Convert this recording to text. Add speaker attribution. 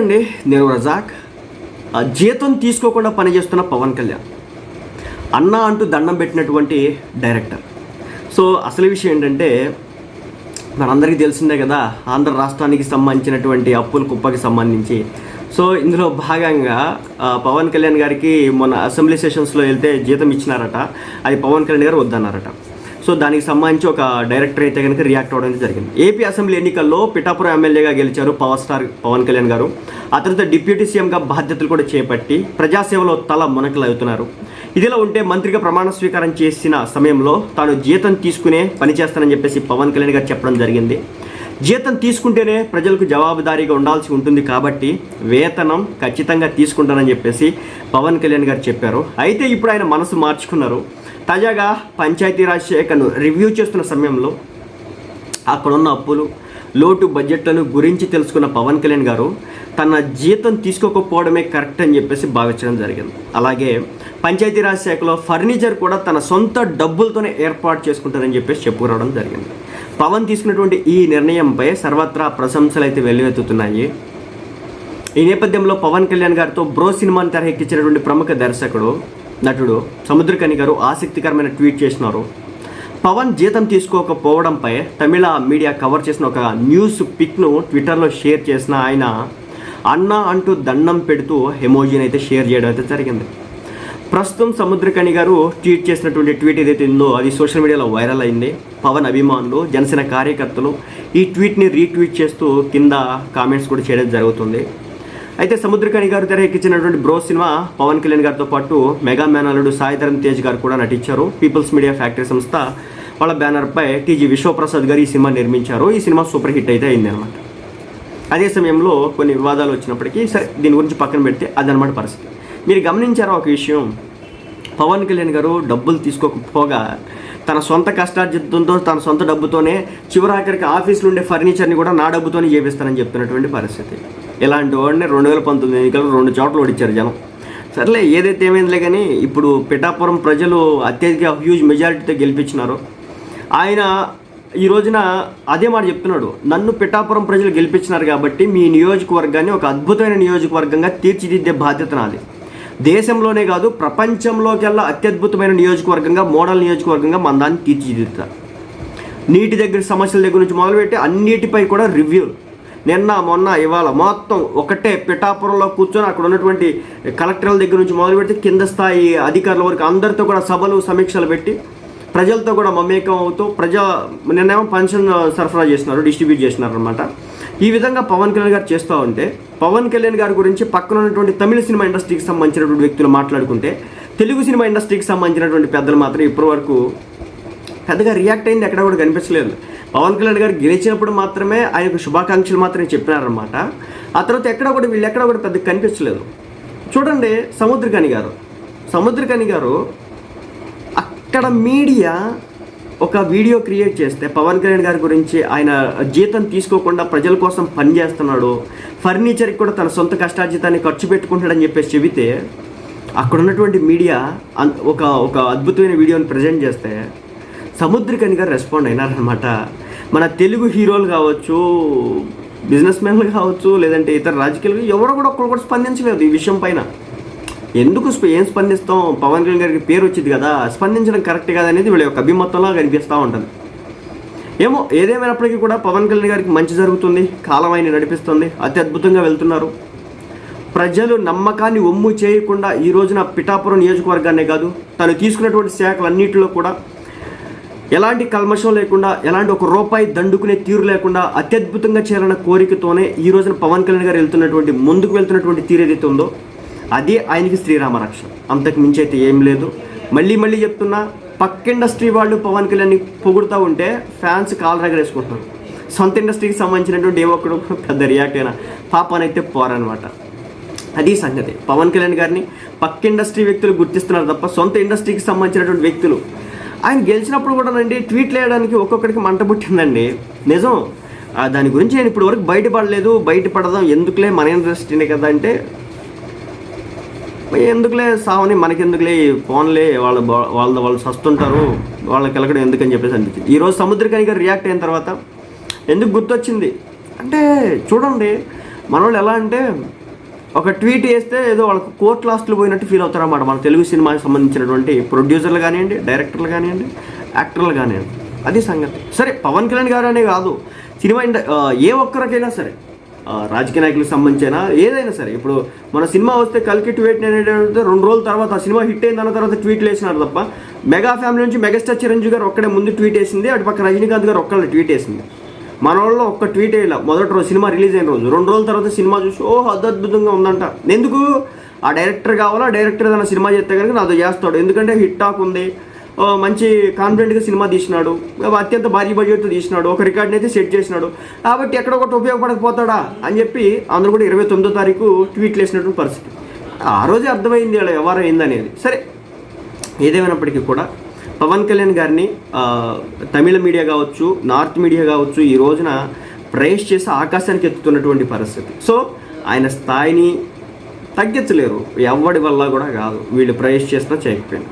Speaker 1: అండి నేను రజాక్ జీతం తీసుకోకుండా పనిచేస్తున్న పవన్ కళ్యాణ్. అన్న అంటూ దండం పెట్టినటువంటి డైరెక్టర్. సో అసలు విషయం ఏంటంటే మనందరికీ తెలిసిందే కదా ఆంధ్ర రాష్ట్రానికి సంబంధించినటువంటి అప్పుల కుప్పకి సంబంధించి. సో ఇందులో భాగంగా పవన్ కళ్యాణ్ గారికి మొన్న అసెంబ్లీ సెషన్స్లో వెళ్తే జీతం ఇచ్చినారట. అది పవన్ కళ్యాణ్ గారు వద్దన్నారట. సో దానికి సంబంధించి ఒక డైరెక్టర్ అయితే కనుక రియాక్ట్ అవ్వడం జరిగింది. ఏపీ అసెంబ్లీ ఎన్నికల్లో పిఠాపురం ఎమ్మెల్యేగా గెలిచారు పవర్ స్టార్ పవన్ కళ్యాణ్ గారు. ఆ తర్వాత డిప్యూటీ సీఎంగా బాధ్యతలు కూడా చేపట్టి ప్రజాసేవలో తల మునకలవుతున్నారు. ఇదిలా ఉంటే మంత్రిగా ప్రమాణ స్వీకారం చేసిన సమయంలో తాను జీతం తీసుకునే పని చేస్తానని చెప్పేసి పవన్ కళ్యాణ్ గారు చెప్పడం జరిగింది. జీతం తీసుకుంటేనే ప్రజలకు జవాబుదారీగా ఉండాల్సి ఉంటుంది కాబట్టి వేతనం ఖచ్చితంగా తీసుకుంటానని చెప్పేసి పవన్ కళ్యాణ్ గారు చెప్పారు. అయితే ఇప్పుడు ఆయన మనసు మార్చుకున్నారు. తాజాగా పంచాయతీరాజ్ శాఖను రివ్యూ చేస్తున్న సమయంలో అక్కడున్న అప్పులు లోటు బడ్జెట్లను గురించి తెలుసుకున్న పవన్ కళ్యాణ్ గారు తన జీతం తీసుకోకపోవడమే కరెక్ట్ అని చెప్పేసి భావించడం జరిగింది. అలాగే పంచాయతీరాజ్ శాఖలో ఫర్నిచర్ కూడా తన సొంత డబ్బులతోనే ఏర్పాటు చేసుకుంటారని చెప్పేసి చెప్పుకురావడం జరిగింది. పవన్ తీసుకున్నటువంటి ఈ నిర్ణయంపై సర్వత్రా ప్రశంసలు అయితే వెల్లువెత్తుతున్నాయి. ఈ నేపథ్యంలో పవన్ కళ్యాణ్ గారితో బ్రో సినిమాని తెరకెక్కించినటువంటి ప్రముఖ దర్శకుడు నటుడు సముద్రకని గారు ఆసక్తికరమైన ట్వీట్ చేసినారు పవన్ జీతం తీసుకోకపోవడంపై తమిళ మీడియా కవర్ చేసిన ఒక న్యూస్ పిక్ను ట్విట్టర్లో షేర్ చేసిన ఆయన అన్న అంటూ దండం పెడుతూ ఎమోజీని అయితే షేర్ చేయడం అయితే జరిగింది. ప్రస్తుతం సముద్రకని గారు ట్వీట్ చేసినటువంటి ట్వీట్ ఏదైతే ఉందో అది సోషల్ మీడియాలో వైరల్ అయింది. పవన్ అభిమానులు జనసేన కార్యకర్తలు ఈ ట్వీట్ని రీట్వీట్ చేస్తూ కింద కామెంట్స్ కూడా చేయడం జరుగుతుంది. అయితే సముద్రకని గారు తెరకెక్కించినటువంటి బ్రో సినిమా పవన్ కళ్యాణ్ గారితో పాటు మెగా మేనలుడు సాయిధరం తేజ్ గారు కూడా నటించారు. పీపుల్స్ మీడియా ఫ్యాక్టరీ సంస్థ వాళ్ళ బ్యానర్పై టీజీ విశ్వప్రసాద్ గారు ఈ సినిమా నిర్మించారు. ఈ సినిమా సూపర్ హిట్ అయితే అయింది అనమాట అదే సమయంలో కొన్ని వివాదాలు వచ్చినప్పటికీ సరే దీని గురించి పక్కన పెడితే అదనమాట పరిస్థితి. మీరు గమనించారా ఒక విషయం? పవన్ కళ్యాణ్ గారు డబ్బులు తీసుకోకపోగా తన సొంత కష్టార్జితంతో తన సొంత డబ్బుతోనే చివరాఖరికి ఆఫీసులు ఉండే ఫర్నిచర్ని కూడా నా డబ్బుతోనే చేపిస్తానని చెప్తున్నటువంటి పరిస్థితి. ఇలాంటి వాడిని రెండు వేల పంతొమ్మిది ఎన్నికలు రెండు చోట్ల ఓడించారు జనం. సర్లే ఏదైతే ఏమైందిలే కానీ ఇప్పుడు పిఠాపురం ప్రజలు అత్యధిక హ్యూజ్ మెజారిటీతో గెలిపించినారు. ఆయన ఈ రోజున అదే మాట చెప్తున్నాడు. నన్ను పిఠాపురం ప్రజలు గెలిపించినారు కాబట్టి మీ నియోజకవర్గాన్ని ఒక అద్భుతమైన నియోజకవర్గంగా తీర్చిదిద్దే బాధ్యత నాది. దేశంలోనే కాదు ప్రపంచంలోకెల్లా అత్యద్భుతమైన నియోజకవర్గంగా మోడల్ నియోజకవర్గంగా మన దాన్ని తీర్చిదిద్దుతా. నీటి దగ్గర సమస్యల దగ్గర నుంచి మొదలుపెట్టి అన్నిటిపై కూడా రివ్యూలు నిన్న మొన్న ఇవాళ మొత్తం ఒకటే పిఠాపురంలో కూర్చొని అక్కడ ఉన్నటువంటి కలెక్టర్ల దగ్గర నుంచి మొదలు పెడితే కింద స్థాయి అధికారుల వరకు అందరితో కూడా సభలు సమీక్షలు పెట్టి ప్రజలతో కూడా మమేకం అవుతూ ప్రజా నిన్నేమో పెన్షన్ సరఫరా చేసినారు డిస్ట్రిబ్యూట్ చేస్తున్నారు అనమాట ఈ విధంగా పవన్ కళ్యాణ్ గారు చేస్తూ ఉంటే పవన్ కళ్యాణ్ గారి గురించి పక్కన ఉన్నటువంటి తమిళ సినిమా ఇండస్ట్రీకి సంబంధించినటువంటి వ్యక్తులు మాట్లాడుకుంటే తెలుగు సినిమా ఇండస్ట్రీకి సంబంధించినటువంటి పెద్దలు మాత్రం ఇప్పటివరకు పెద్దగా రియాక్ట్ అయింది ఎక్కడ కూడా కనిపించలేదు. పవన్ కళ్యాణ్ గారు గెలిచినప్పుడు మాత్రమే ఆయనకు శుభాకాంక్షలు మాత్రమే చెప్పినారనమాట ఆ తర్వాత ఎక్కడ కూడా వీళ్ళు ఎక్కడ కూడా పెద్ద కనిపించలేదు. చూడండి సముద్రకని గారు. సముద్రకని గారు అక్కడ మీడియా ఒక వీడియో క్రియేట్ చేస్తే పవన్ కళ్యాణ్ గారి గురించి ఆయన జీతం తీసుకోకుండా ప్రజల కోసం పనిచేస్తున్నాడు ఫర్నిచర్కి కూడా తన సొంత కష్టార్జితాన్ని ఖర్చు పెట్టుకుంటాడని చెప్పేసి చెబితే అక్కడ ఉన్నటువంటి మీడియా ఒక ఒక అద్భుతమైన వీడియోని ప్రజెంట్ చేస్తే సముద్రకని గారు రెస్పాండ్ అయినారనమాట మన తెలుగు హీరోలు కావచ్చు బిజినెస్ మెన్లు కావచ్చు లేదంటే ఇతర రాజకీయాలు ఎవరు కూడా ఒక్కరు కూడా స్పందించలేదు ఈ విషయం పైన. ఎందుకు ఏం స్పందిస్తాం? పవన్ కళ్యాణ్ గారికి పేరు వచ్చింది కదా స్పందించడం కరెక్ట్ కదా అనేది వీళ్ళ యొక్క అభిమతంలో కనిపిస్తూ ఉంటుంది. ఏమో ఏదేమైనప్పటికీ కూడా పవన్ కళ్యాణ్ గారికి మంచి జరుగుతుంది కాలం ఆయన నడిపిస్తుంది అతి అద్భుతంగా వెళ్తున్నారు. ప్రజలు నమ్మకాన్ని ఒమ్ము చేయకుండా ఈ రోజున పిఠాపురం నియోజకవర్గానే కాదు తను తీసుకున్నటువంటి శాఖలన్నింటిలో కూడా ఎలాంటి కల్మషం లేకుండా ఎలాంటి ఒక రూపాయి దండుకునే తీరు లేకుండా అత్యద్భుతంగా చేయాలన్న కోరికతోనే ఈ రోజున పవన్ కళ్యాణ్ గారు వెళ్తున్నటువంటి ముందుకు వెళ్తున్నటువంటి తీరు ఏదైతే ఉందో అదే ఆయనకి శ్రీరామ రక్ష. అంతకు మించి అయితే ఏం లేదు. మళ్ళీ మళ్ళీ చెప్తున్నా పక్క ఇండస్ట్రీ వాళ్ళు పవన్ కళ్యాణ్ పొగుడుతూ ఉంటే ఫ్యాన్స్ కాల్ రగరేసుకుంటున్నారు. సొంత ఇండస్ట్రీకి సంబంధించినటువంటి ఏ ఒక్కడు పెద్ద రియాక్ట్ అయినా పాపనైతే పోరనమాట అది సంగతి. పవన్ కళ్యాణ్ గారిని పక్క ఇండస్ట్రీ వ్యక్తులు గుర్తిస్తున్నారు తప్ప సొంత ఇండస్ట్రీకి సంబంధించినటువంటి వ్యక్తులు. ఆయన గెలిచినప్పుడు కూడా అండి ట్వీట్లు వేయడానికి ఒక్కొక్కడికి మంట పుట్టిందండి. నిజం. దాని గురించి నేను ఇప్పుడు వరకు బయటపడలేదు బయటపడదాం ఎందుకులే మన ఇండస్ట్రీనే కదా అంటే ఎందుకులే సావని మనకెందుకులే ఈ ఫోన్లే వాళ్ళ వాళ్ళ వాళ్ళు సస్తుంటారు వాళ్ళకి వెళ్ళకడం ఎందుకని చెప్పేసి అనిపించింది. ఈరోజు సముద్రకని గారు రియాక్ట్ అయిన తర్వాత ఎందుకు గుర్తొచ్చింది? అంటే చూడండి మన వాళ్ళు ఎలా అంటే ఒక ట్వీట్ వేస్తే ఏదో వాళ్ళకి కోర్ట్ లాస్ట్లు పోయినట్టు ఫీల్ అవుతారన్నమాట. మన తెలుగు సినిమాకి సంబంధించినటువంటి ప్రొడ్యూసర్లు కానివ్వండి డైరెక్టర్లు కానివ్వండి యాక్టర్లు కానివ్వండి. అది సంగతి. సరే పవన్ కళ్యాణ్ గారు అనే కాదు సినిమా ఇండ ఏ ఒక్కరికైనా సరే రాజకీయ నాయకులకు సంబంధించిన? ఏదైనా సరే ఇప్పుడు మన సినిమా వస్తే కలికి ట్వీట్ అనేది రెండు రోజుల తర్వాత ఆ సినిమా హిట్ అయిన తర్వాత ట్వీట్లు వేసినారు తప్ప మెగా ఫ్యామిలీ నుంచి మెగాస్టార్ చిరంజీవి గారు ఒక్కడే ముందు ట్వీట్ వేసింది అటు పక్క రజనీకాంత్ గారు ఒక్కడే ట్వీట్ వేసింది. మన వాళ్ళు ఒక్క ట్వీట్ వేయాల మొదటి రోజు సినిమా రిలీజ్ అయిన రోజు రెండు రోజుల తర్వాత సినిమా చూసి ఓ అద్భుతంగా ఉందంట. ఎందుకు? ఆ డైరెక్టర్ కావాలా? డైరెక్టర్ ఏదైనా సినిమా చేస్తే కనుక నాతో చేస్తాడు. ఎందుకంటే హిట్ టాక్ ఉంది. మంచి కాన్ఫిడెంట్గా సినిమా తీసినాడు. అత్యంత భారీ బడ్జెట్తో తీసినాడు. ఒక రికార్డ్ని అయితే సెట్ చేసినాడు. కాబట్టి ఎక్కడ ఒకటి ఉపయోగపడకపోతాడా అని చెప్పి అందరూ కూడా ఇరవై తొమ్మిదో తారీఖు ట్వీట్లు వేసినటువంటి పరిస్థితి. ఆ రోజే అర్థమైంది వాళ్ళ వ్యవహారం ఏందనేది సరే ఏదేమైనప్పటికీ కూడా పవన్ కళ్యాణ్ గారిని తమిళ మీడియా కావచ్చు నార్త్ మీడియా కావచ్చు ఈ రోజున ప్రైస్ చేసి ఆకాశానికి ఎత్తుతున్నటువంటి పరిస్థితి. సో ఆయన స్థాయిని తగ్గించలేరు. ఎవడి వల్ల కూడా కాదు. వీళ్ళు ప్రైస్ చేసినా చేయకపోయినా.